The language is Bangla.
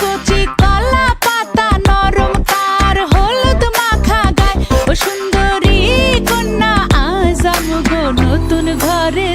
কচি কলা পাতা নরম তার হলুদ মাখা গায়। ও সুন্দরী কন্যা, আজ আমগো নতুন ঘরে